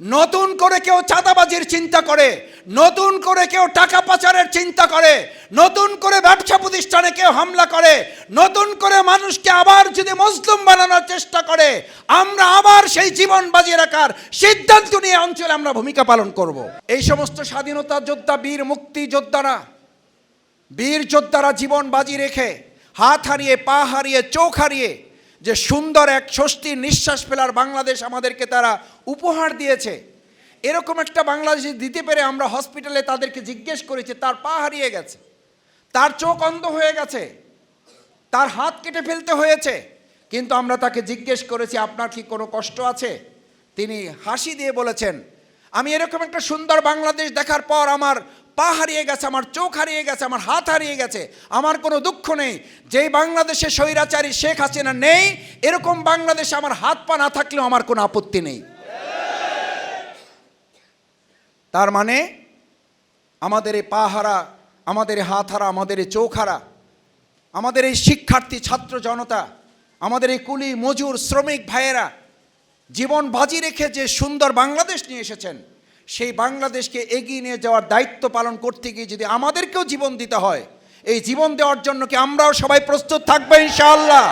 নতুন করে কেউ চাঁদাবাজির চিন্তা করে, নতুন করে কেউ টাকা পাচারের চিন্তা করে, নতুন করে ব্যবসা প্রতিষ্ঠানে কেউ হামলা করে, নতুন করে মানুষকে আবার যদি মজলুম বানানোর চেষ্টা করে, আমরা আবার সেই জীবন বাজিয়ে রাখার সিদ্ধান্ত নিয়ে অঞ্চলে আমরা ভূমিকা পালন করব। এই সমস্ত স্বাধীনতা যোদ্ধা, বীর মুক্তি যোদ্ধারা, বীর যোদ্ধারা জীবন বাজি রেখে হাত হারিয়ে, পা হারিয়ে, চোখ হারিয়ে যে সুন্দর এক স্বস্তির নিঃশ্বাস ফেলার বাংলাদেশ আমাদেরকে তারা উপহার দিয়েছে। এরকম একটা বাংলাদেশ দিতে পেরে আমরা হসপিটালে তাদেরকে জিজ্ঞেস করেছি, তার পা হারিয়ে গেছে, তার চোখ অন্ধ হয়ে গেছে, তার হাত কেটে ফেলতে হয়েছে, কিন্তু আমরা তাকে জিজ্ঞেস করেছি, আপনার কি কোনো কষ্ট আছে? তিনি হাসি দিয়ে বলেছেন, আমি এরকম একটা সুন্দর বাংলাদেশ দেখার পর আমার পা হারিয়ে গেছে, আমার চোখ হারিয়ে গেছে, আমার হাত হারিয়ে গেছে, আমার কোনো দুঃখ নেই। যেই বাংলাদেশে স্বৈরাচারী শেখ হাসিনা নেই, এরকম বাংলাদেশে আমার হাত পা না থাকলেও আমার কোনো আপত্তি নেই। তার মানে আমাদের এই পা হারা, আমাদের হাত হারা, আমাদের এই চোখ হারা, আমাদের এই শিক্ষার্থী, ছাত্র জনতা, আমাদের এই কুলি, মজুর, শ্রমিক ভাইয়েরা, জীবন বাজি রেখে যে সুন্দর বাংলাদেশ নিয়ে এসেছেন সেই বাংলাদেশকে এগিয়ে নিয়ে যাওয়ার দায়িত্ব পালন করতে গিয়ে যদি আমাদেরকেও জীবন দিতে হয়, এই জীবন দেওয়ার জন্য কি আমরাও সবাই প্রস্তুত থাকব ইনশাআল্লাহ?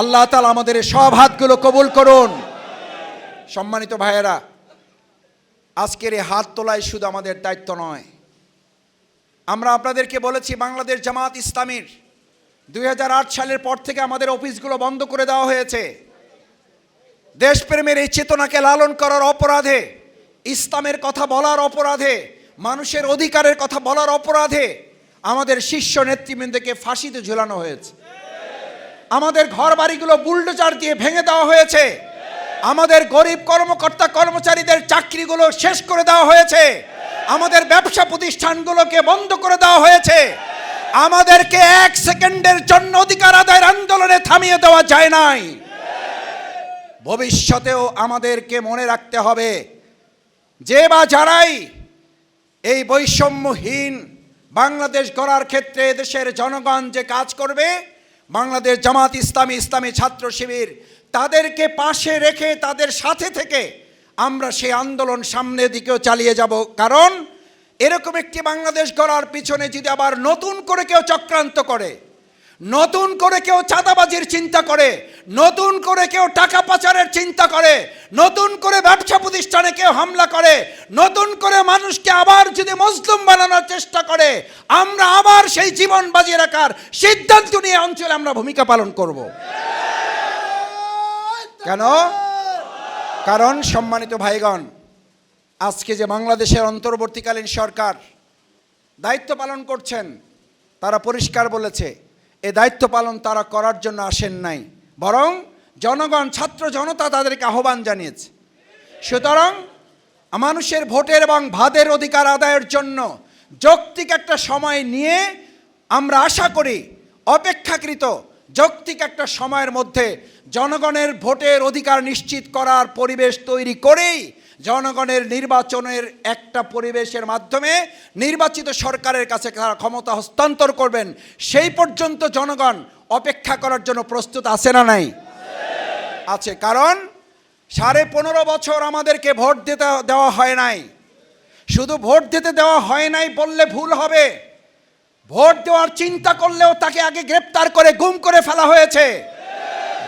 আল্লাহ তালা আমাদের সব হাতগুলো কবুল করুন। সম্মানিত ভাইয়েরা, আজকের এই হাত তোলাই শুধু আমাদের দায়িত্ব নয়। আমরা আপনাদেরকে বলেছি, বাংলাদেশ জামাত ইসলামীর দুই হাজার আট সালের পর থেকে আমাদের অফিসগুলো বন্ধ করে দেওয়া হয়েছে। দেশপ্রেমের এই চেতনাকে লালন করার অপরাধে ইসলামের কথা বলার অপরাধে, মানুষের অধিকারের কথা বলার অপরাধে আমাদের শীর্ষ নেতৃবৃন্দকে ফাঁসিতে ঝুলানো হয়েছে। আমাদের ঘর বাড়িগুলো বুলডোজার দিয়ে ভেঙে দেওয়া হয়েছে। আমাদের গরিব কর্মকর্তা কর্মচারীদের চাকরিগুলো শেষ করে দেওয়া হয়েছে। আমাদের ব্যবসা প্রতিষ্ঠানগুলোকে বন্ধ করে দেওয়া হয়েছে। আমাদেরকে এক সেকেন্ডের জন্য অধিকার আদায়ের আন্দোলনে থামিয়ে দেওয়া যায় নাই। ভবিষ্যতেও আমাদেরকে মনে রাখতে হবে যে বা যারাই এই বৈষম্যহীন বাংলাদেশ গড়ার ক্ষেত্রে দেশের জনগণ যে কাজ করবে, বাংলাদেশ জামাত ইসলামী ইসলামী ছাত্র শিবির তাদেরকে পাশে রেখে তাদের সাথে থেকে আমরা সেই আন্দোলন সামনের দিকেও চালিয়ে যাব। কারণ এরকম একটি বাংলাদেশ গড়ার পিছনে যদি আবার নতুন করে কেউ চক্রান্ত করে নতুন করে কেউ চাঁদাবাজির চিন্তা করে, নতুন করে কেউ টাকা পাচারের চিন্তা করে, নতুন করে ব্যবসা প্রতিষ্ঠানে কেউ হামলা করে, নতুন করে মানুষকে আবার যদি মজলুম বানানোর চেষ্টা করে, আমরা আবার সেই জীবন বাজিয়ে রাখার সিদ্ধান্ত নিয়ে অঞ্চলে আমরা ভূমিকা পালন করব। কেন? কারণ সম্মানিত ভাইগণ, আজকে যে বাংলাদেশের অন্তর্বর্তীকালীন সরকার দায়িত্ব পালন করছেন, তারা পরিষ্কার বলেছে এ দায়িত্ব পালন তারা করার জন্য আসেন নাই। বরং জনগণ, ছাত্র জনতা তাদেরকে আহ্বান জানিয়েছে। সুতরাং মানুষের ভোটের এবং ভাদের অধিকার আদায়ের জন্য যৌক্তিক একটা সময় নিয়ে আমরা আশা করি, অপেক্ষাকৃত যৌক্তিক একটা সময়ের মধ্যে জনগণের ভোটের অধিকার নিশ্চিত করার পরিবেশ তৈরি করেই জনগণের নির্বাচনের একটা পরিবেশের মাধ্যমে নির্বাচিত সরকারের কাছে তারা ক্ষমতা হস্তান্তর করবেন। সেই পর্যন্ত জনগণ অপেক্ষা করার জন্য প্রস্তুত আছে না নাই? আছে, কারণ সাড়ে পনেরো বছর আমাদেরকে ভোট দিতে দেওয়া হয় নাই। শুধু ভোট দিতে দেওয়া হয় নাই বললে ভুল হবে। ভোট দেওয়ার চিন্তা করলেও তাকে আগে গ্রেপ্তার করে, গুম করে ফেলা হয়েছে।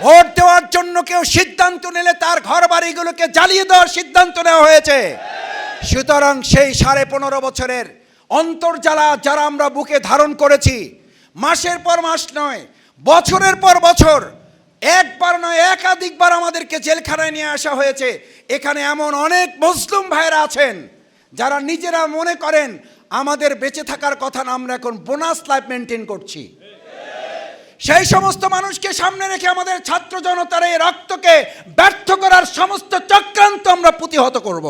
ভোট দেওয়ার জন্য কেউ সিদ্ধান্ত নিলে তার ঘর বাড়িগুলোকে জ্বালিয়ে দেওয়ার সিদ্ধান্ত নেওয়া হয়েছে। সুতরাং সেই সাড়ে পনেরো বছরের অন্তর্জালা যারা আমরা বুকে ধারণ করেছি, মাসের পর মাস নয়, বছরের পর বছর, একবার নয়, একাধিকবার আমাদেরকে জেলখানায় নিয়ে আসা হয়েছে। এখানে এমন অনেক মুসলিম ভাইরা আছেন, যারা নিজেরা মনে করেন, আমাদের বেঁচে থাকার কথা না আমরা এখন বোনাস লাইফ মেনটেন করছি। সেই সমস্ত মানুষকে সামনে রেখে আমাদের ছাত্র জনতার এই রক্তকে ব্যর্থ করার সমস্ত চক্রান্ত আমরা প্রতিহত করব।